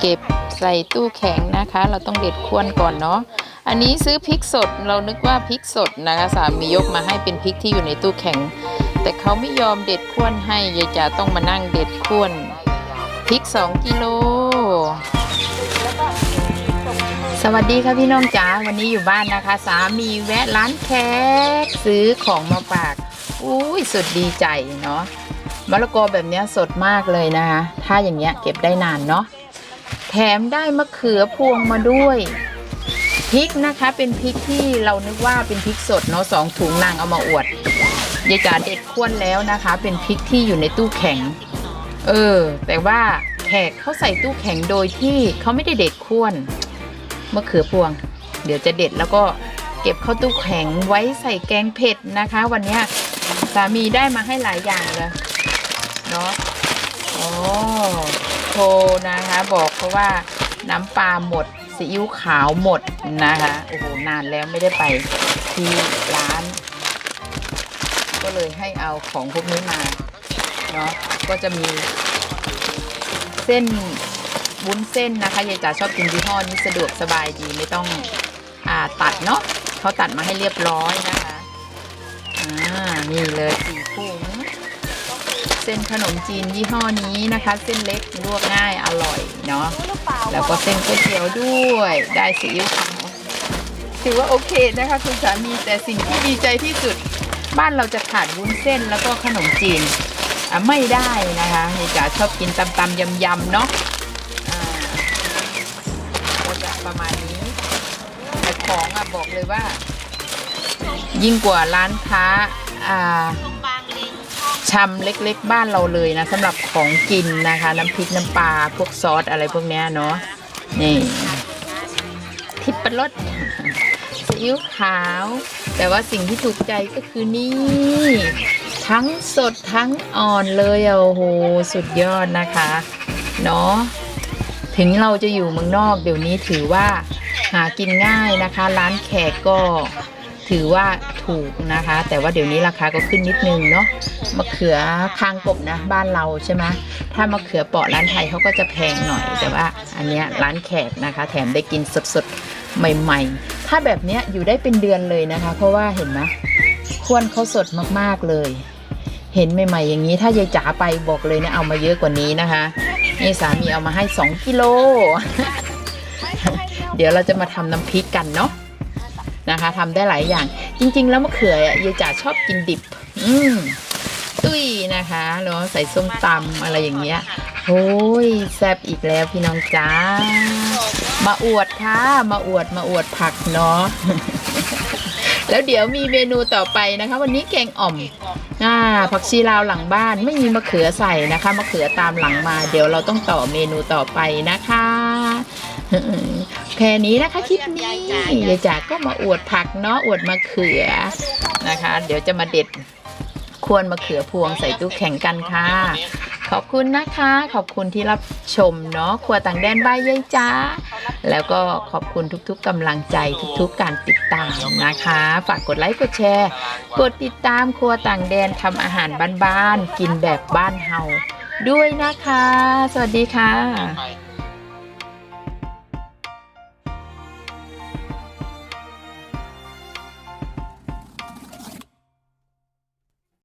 เก็บใส่ตู้แข็งนะคะ เราต้องเด็ดควนก่อนเนาะอันนี้ซื้อพริกสดเรานึกว่าพริกสดนะคะสามียกมาให้เป็นพริกที่อยู่ในตู้แข็ง แต่เขาไม่ยอมเด็ดควนให้ยายจ๋าต้องมานั่งเด็ดควนพริก 2 กิโลสวัสดีค่ะพี่น้องจ๋าวันนี้อยู่บ้านนะคะ สามีแวะร้านแขกซื้อของมาฝากอุ้ยสุดดีใจเนาะมะละกอแบบนี้สดมากเลยนะคะ ถ้าอย่างเงี้ยเก็บได้นานเนาะ แถมได้มะเขือพวงมาด้วยพริกนะคะ เป็นพริกที่เรานึกว่าเป็นพริกสดเนาะสองถุงนางเอามาอวดยายจ๋าเด็ดข้วนแล้วนะคะ เป็นพริกที่อยู่ในตู้แข็ง เออ แต่ว่าแขกเขาใส่ตู้แข็งโดยที่เขาไม่ได้เด็ดข้วนมะเขือพวง เดี๋ยวจะเด็ดแล้วก็เก็บเข้าตู้แข็งไว้ใส่แกงเผ็ดนะคะ วันนี้สามีได้มาให้หลายอย่างเลยเนาะอ้โท รนะคะ บอกเพราะว่าน้ำปลาหมดซีอิ๊วขาวหมดนะคะโอ้โหนานแล้วไม่ได้ไปที่ร้าน ก็เลยให้เอาของพวกนี้มาเนาะก็จะมีเส้นวุ้นเส้นนะคะยายจ๋าชอบกินยี่ห้อนี้สะดวกสบายดีไม่ต้องอ่าตัดเนาะเขาตัดมาให้เรียบร้อยนะคะอ่านี่เลยสี่ถุง เส้นขนมจีนยี่ห้อนี้นะคะ เส้นเล็กลวกง่ายอร่อยเนาะแล้วก็เส้นก๋วยเตี๋ยวด้วยได้ซีอิ๊วขาวถือว่าโอเคนะคะคุณสามีแต่สิ่งที่ดีใจที่สุด บ้านเราจะขาดวุ้นเส้นแล้วก็ขนมจีนอะไม่ได้นะคะยายจ๋าชอบกินตำตำยำยำๆเนาะอ่าก็จะประมาณนี้แต่ของอะบอกเลยว่า ยิ่งกว่าร้านค้าอ่า ชำเล็กๆบ้านเราเลยนะสำหรับของกินนะคะ น้ำพริกน้ำปลาพวกซอสอะไรพวกเนี้ยเนาะนี่ทิปปรสซีอิ๊วขาว แต่ว่าสิ่งที่ถูกใจก็คือนี่ ทั้งสดทั้งอ่อนเลยโอ้โหสุดยอดนะคะเนาะถึงเราจะอยู่เมืองนอกเดี๋ยวนี้ถือว่าหากินง่ายนะคะ ร้านแขกก็ ถือว่าถูกนะคะ แต่ว่าเดี๋ยวนี้ราคาก็ขึ้นนิดนึงเนาะมะเขือคางกบนะบ้านเราใช่ไหมถ้ามะเขือเปาะร้านไทยเขาก็จะแพงหน่อย แต่ว่าอันเนี้ยร้านแขกนะคะ แถมได้กินสดๆใหม่ ๆ ถ้าแบบเนี้ยอยู่ได้เป็นเดือนเลยนะคะ เพราะว่าเห็นไหมควรเขาสดมากๆเลย เห็นใหม่ๆอย่างนี้ถ้ายายจ๋าไปบอกเลยนะเอามาเยอะกว่านี้นะคะนี่สามีเอามาให้ 2 กิโล เดี๋ยวเราจะมาทำน้ำพริกกันเนาะ นะคะทำได้หลายอย่าง จริง ๆ แล้วมะเขืออะยายจ๋าชอบกินดิบ อืมตุ้ยนะคะเนาะใส่ส้มตำอะไรอย่างเงี้ยโอ้ยแซ่บอีกแล้วพี่น้องจ้า มาอวดค่ะ มาอวดมาอวดผักเนาะแล้วเดี๋ยวมีเมนูต่อไปนะคะ วันนี้แกงอ่อมอ่าผักชีลาวหลังบ้านไม่มีมะเขือใส่นะคะมะเขือตามหลังมา เดี๋ยวเราต้องต่อเมนูต่อไปนะคะ แค่นี้นะคะคลิปนี้ยายจ๋าก็มาอวดผักเนาะอวดมะเขือนะคะ เดี๋ยวจะมาเด็ดควรมะเขือพวงใส่ตู้แข่งกันค่ะ ขอบคุณนะคะ ขอบคุณที่รับชมเนาะครัวต่างแดนบายยายจ้าแล้วก็ขอบคุณทุกๆกำลังใจทุกๆการติดตามนะคะ ฝากกดไลค์กดแชร์ กดติดตามครัวต่างแดนทำอาหารบ้านๆกินแบบบ้านเฮาด้วยนะคะ สวัสดีค่ะ